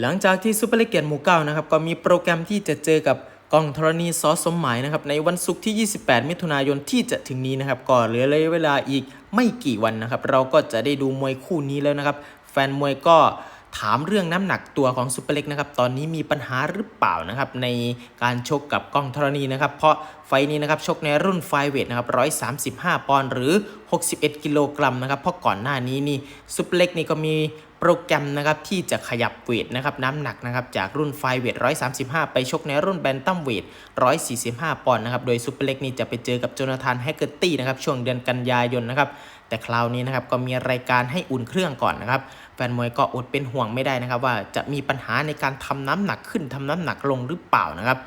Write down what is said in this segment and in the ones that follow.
หลังจากที่ซูเปอร์เลกเกียรติหมู่เก้านะครับก็มีโปรแกรมที่จะเจอกับกองธรณีซอสมหมายนะครับในวันศุกร์ที่ 28 มิถุนายนที่จะถึงนี้นะครับก็เหลือระยะเวลาอีกไม่กี่วันนะครับ เราก็จะได้ดูมวยคู่นี้แล้วนะครับ แฟนมวยก็ถามเรื่องน้ำหนักตัวของซูเปอร์เล็กนะครับตอนนี้มีปัญหาหรือเปล่านะครับในการชกกับกองธรณีนะครับเพราะไฟล์นี้นะครับชกในรุ่นไฟเวทนะครับ135 ปอนด์หรือ61 กิโลกรัมนะครับ เพราะก่อนหน้านี้นี่ซูเปอร์เล็กนี่ก็มีโปรแกรมนะครับที่จะขยับเวทนะครับน้ำหนักนะครับจากรุ่นไฟเวท 135 ไปชกในรุ่นแบนตัมเวท 145 ปอนด์นะครับ โดยซูเปอร์เล็กนี่จะไปเจอกับโจนาธานแฮกเกอร์ตี้นะครับช่วงเดือนกันยายนนะครับแต่คราวนี้นะครับก็มีรายการให้อุ่นเครื่องก่อนนะครับแฟนมวยก็อดเป็นห่วงไม่ได้นะครับ ว่าจะมีปัญหาในการทำน้ำหนักขึ้นทำน้ำหนักลงหรือเปล่านะครับ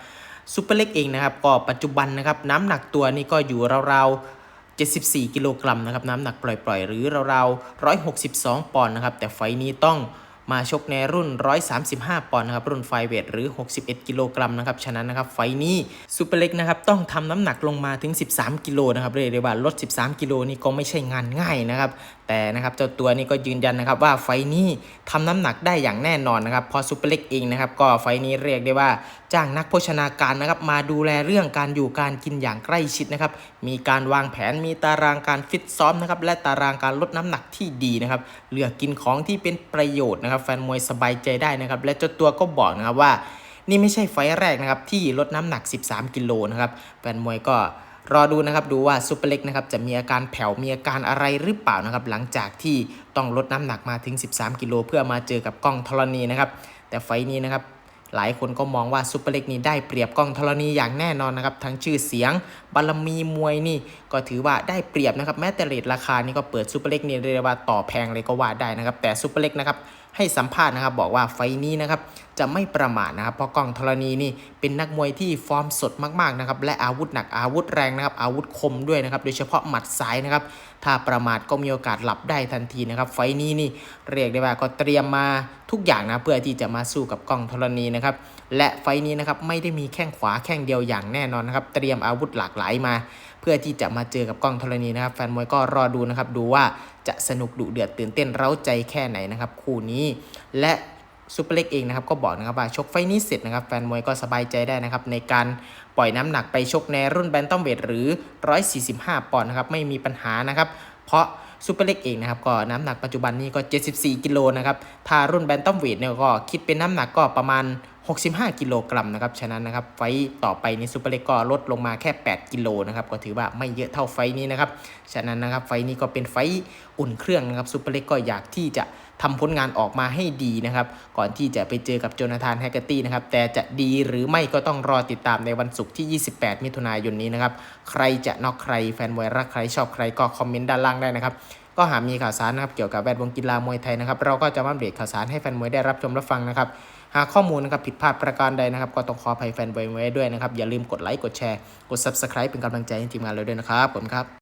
ซูเปอร์เล็กเองนะครับก็ปัจจุบันนะครับน้ำหนักตัวนี่ก็อยู่ราวๆ 74 กิโลกรัมนะครับน้ำหนักปล่อยๆ หรือราวๆ 162 ปอนด์นะครับ แต่ไฟนี้ต้องมาชกในรุ่น 135 ปอนด์นะครับ รุ่นไฟเวทหรือ 61 กิโลกรัมนะครับ ฉะนั้นนะครับ ไฟนี้ซูเปอร์เล็กนะครับ ต้องทำน้ำหนักลงมาถึง 13 กิโลนะครับ เรียกได้ว่าลด 13 กิโลนี่ก็ไม่ใช่งานง่ายนะครับ แต่นะครับเจ้าตัวนี้ก็ยืนยันนะครับว่าไฟนี้ทำน้ำหนักได้อย่างแน่นอนนะครับพอซูเปอร์เล็กเองนะครับก็ไฟนี้เรียกได้ว่าจ้างนักโภชนาการนะครับมาดูแลเรื่องการอยู่การกินอย่างใกล้ชิดนะครับมีการวางแผนมีตารางการฟิตซ้อมนะครับและตารางการลดน้ำหนักที่ดีนะครับเลือกกินของที่เป็นประโยชน์นะครับแฟนมวยสบายใจได้นะครับและเจ้าตัวก็บอกนะครับว่า นี่ไม่ใช่ไฟแรกนะครับที่ลดน้ำหนัก 13 กิโลนะครับแฟนมวยก็ รอดูนะครับดูว่าซูเปอร์เล็กนะครับจะมีอาการแผ่วมีอาการอะไรหรือเปล่านะครับหลังจากที่ต้องลดน้ำหนักมาถึง 13 กิโลเพื่อมาเจอกับกล้องธรณีนะครับแต่ไฟนี้นะครับหลายคนก็มองว่าซูเปอร์เล็กนี่ได้เปรียบกล้องธรณีอย่างแน่นอนนะครับ ทั้งชื่อเสียงบารมีมวยนี่ ก็ถือว่าได้เปรียบนะครับแม้แต่เรทราคานี่ก็เปิดซูเปอร์เล็กนี่เรียกว่าต่อแพงเลยก็ว่าได้นะครับ แต่ซูเปอร์เล็กนะครับ ให้สัมภาษณ์นะครับ บอกว่าไฟนี้นะครับจะไม่ประมาทนะครับ เพราะกองธรณีนี่เป็นนักมวยที่ฟอร์มสดมากๆนะครับ และอาวุธหนักอาวุธแรงนะครับ อาวุธคมด้วยนะครับ โดยเฉพาะหมัดซ้ายนะครับ ถ้าประมาทก็มีโอกาสหลับได้ทันทีนะครับ ไฟนี้นี่เรียกได้ว่าก็เตรียมมาทุกอย่างนะเพื่อที่จะมาสู้กับกองธรณีนะครับ และไฟนี้นะครับไม่ได้มีแข้งขวาแข้งเดียวอย่างแน่นอนนะครับ เตรียมอาวุธหลากหลายมาเพื่อที่จะมาเจอกับกล้องธรณีนะครับแฟนมวยก็รอดูนะครับดูว่าจะสนุกดุเดือดตื่นเต้นเร้าใจแค่ไหนนะครับคู่นี้ และซูเปอร์เล็กเองนะครับก็บอกนะครับว่าชกไฟนี้เสร็จนะครับแฟนมวยก็สบายใจได้นะครับในการปล่อยน้ำหนักไปชกในรุ่นแบนตัมเวทหรือ 145 ปอนด์นะครับไม่มีปัญหานะครับเพราะซูเปอร์เล็กเองนะครับก็น้ำหนักปัจจุบันนี้ก็ 74 กิโลนะครับถ้ารุ่นแบนตัมเวทเนี่ยก็คิดเป็นน้ำหนักก็ประมาณ 65 กิโลกรัมนะครับ ฉะนั้นนะครับไฟต่อไปนี้ซูเปอร์เล็กก็ลดลงมาแค่ 8 กิโลนะครับ ก็ถือว่าไม่เยอะเท่าไฟนี้นะครับ ฉะนั้นนะครับไฟนี้ก็เป็นไฟอุ่นเครื่องนะครับซูเปอร์เล็กก็อยากที่จะทำผลงานออกมาให้ดีนะครับ ก่อนที่จะไปเจอกับโจนาธานแฮกเกอร์ตี้นะครับ แต่จะดีหรือไม่ก็ต้องรอติดตามในวันศุกร์ที่ 28 มิถุนายนนี้นะครับ ใครจะนอกใครแฟนมวยรักใครชอบใครก็คอมเมนต์ด้านล่างได้นะครับ ก็หากมีข่าวสารนะครับเกี่ยวกับแวดวงกีฬามวยไทยนะครับ เราก็จะมาอัปเดข่าวสารให้แฟนมวยได้รับชมรับฟังนะครับ หากข้อมูลนะครับผิดพลาดประการใดนะครับ ก็ต้องขออภัยแฟนมวยไว้ด้วยนะครับ อย่าลืมกดไลค์กดแชร์กด Subscribe เป็นกำลังใจให้ทีมงานเราด้วยนะครับผมครับ